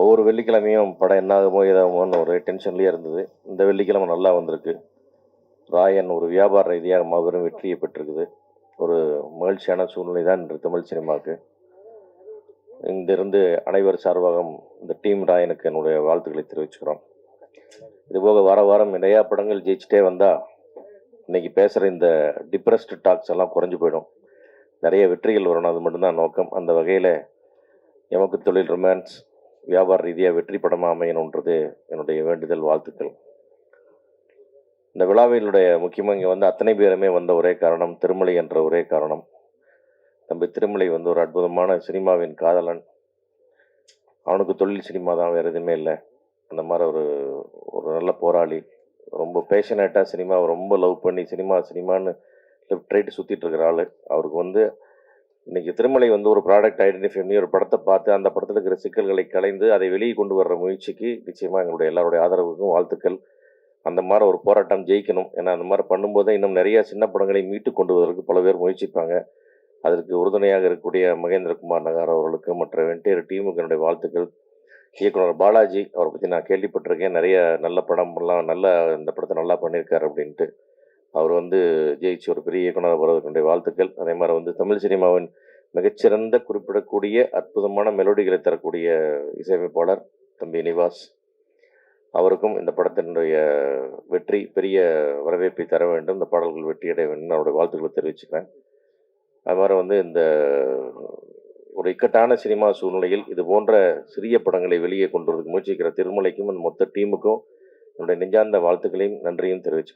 ஒவ்வொரு வெள்ளிக்கிழமையும் படம் என்னாகுமோ ஏதாகுமோன்னு ஒரு டென்ஷன்லேயே இருந்தது. இந்த வெள்ளிக்கிழமை நல்லா வந்திருக்கு. ராயன் ஒரு வியாபார ரீதியாக மாபெரும் வெற்றியை பெற்றிருக்குது. ஒரு மகிழ்ச்சியான சூழ்நிலை தான் இன்று தமிழ் சினிமாவுக்கு. இங்கிருந்து அனைவர் சார்பாகவும் இந்த டீம் ராயனுக்கு என்னுடைய வாழ்த்துக்களை தெரிவிச்சுக்கிறோம். இதுபோக வார வாரம் நிறையா படங்கள் ஜெயிச்சுட்டே வந்தால் இன்னைக்கு பேசுகிற இந்த டிப்ரெஸ்டு டாக்ஸ் எல்லாம் குறைஞ்சு போயிடும். நிறைய வெற்றிகள் வரணும் அது மட்டும்தான் நோக்கம். அந்த வகையில் எமக்கு தொழில் ரொமான்ஸ் வியாபார ரீதியாக வெற்றி படமாக அமையணுன்றது என்னுடைய வேண்டுதல் வாழ்த்துக்கள். இந்த விழாவினுடைய முக்கியமாக இங்கே வந்து அத்தனை பேருமே வந்த ஒரே காரணம் திருமலை என்ற ஒரே காரணம். தம்பி திருமலை வந்து ஒரு அற்புதமான சினிமாவின் காதலன். அவனுக்கு தொழில் சினிமா தான் வேறு எதுவுமே இல்லை. அந்த மாதிரி ஒரு ஒரு நல்ல போராளி. ரொம்ப பேஷனேட்டாக சினிமாவை ரொம்ப லவ் பண்ணி சினிமா சினிமான்னு லெஃப்ட் ரைட்டு சுற்றிட்டு இருக்கிற ஆள். அவருக்கு வந்து இன்னைக்கு திருமலை வந்து ஒரு ப்ராடக்ட் ஐடென்டிஃபை பண்ணி ஒரு படத்தை பார்த்து அந்த படத்தில் இருக்கிற சிக்கல்களை கலைந்து அதை வெளியே கொண்டு வர்ற முயற்சிக்கு நிச்சயமாக எங்களுடைய எல்லாருடைய ஆதரவுக்கும் வாழ்த்துக்கள். அந்த மாதிரி ஒரு போராட்டம் ஜெயிக்கணும். ஏன்னா அந்த மாதிரி பண்ணும்போது இன்னும் நிறைய சின்ன படங்களை மீட்டு கொண்டு வருவதற்கு பல பேர் முயற்சிப்பாங்க. அதற்கு உறுதுணையாக இருக்கக்கூடிய மகேந்திரகுமார் நகர் அவர்களுக்கு மற்ற வெண்டியர் டீமுக்கு என்னுடைய வாழ்த்துக்கள். இயக்குனர் பாலாஜி அவரை பற்றி நான் கேள்விப்பட்டிருக்கேன். நிறைய நல்ல படம்லாம் நல்ல இந்த படத்தை நல்லா பண்ணியிருக்காரு அப்படின்ட்டு. அவர் வந்து ஜெயிச்சு ஒரு பெரிய இயக்குனர் வருவதற்குடைய வாழ்த்துக்கள். அதே மாதிரி வந்து தமிழ் சினிமாவின் மிகச்சிறந்த குறிப்பிடக்கூடிய அற்புதமான மெலோடிகளை தரக்கூடிய இசையமைப்பாளர் தம்பி நிவாஸ். அவருக்கும் இந்த படத்தினுடைய வெற்றி பெரிய வரவேற்பை தர வேண்டும். இந்த பாடல்கள் வெற்றி அடைய வேண்டும் அவருடைய வாழ்த்துக்களை தெரிவிச்சுக்கிறேன். அது மாதிரி வந்து இந்த ஒரு இக்கட்டான சினிமா சூழ்நிலையில் இது போன்ற சிறிய படங்களை வெளியே கொண்டு வரதுக்கு முயற்சிக்கிற திருமலைக்கும் அந்த மொத்த டீமுக்கும் என்னுடைய நெஞ்சார்ந்த வாழ்த்துக்களையும் நன்றியும் தெரிவிச்சுக்கிறேன்.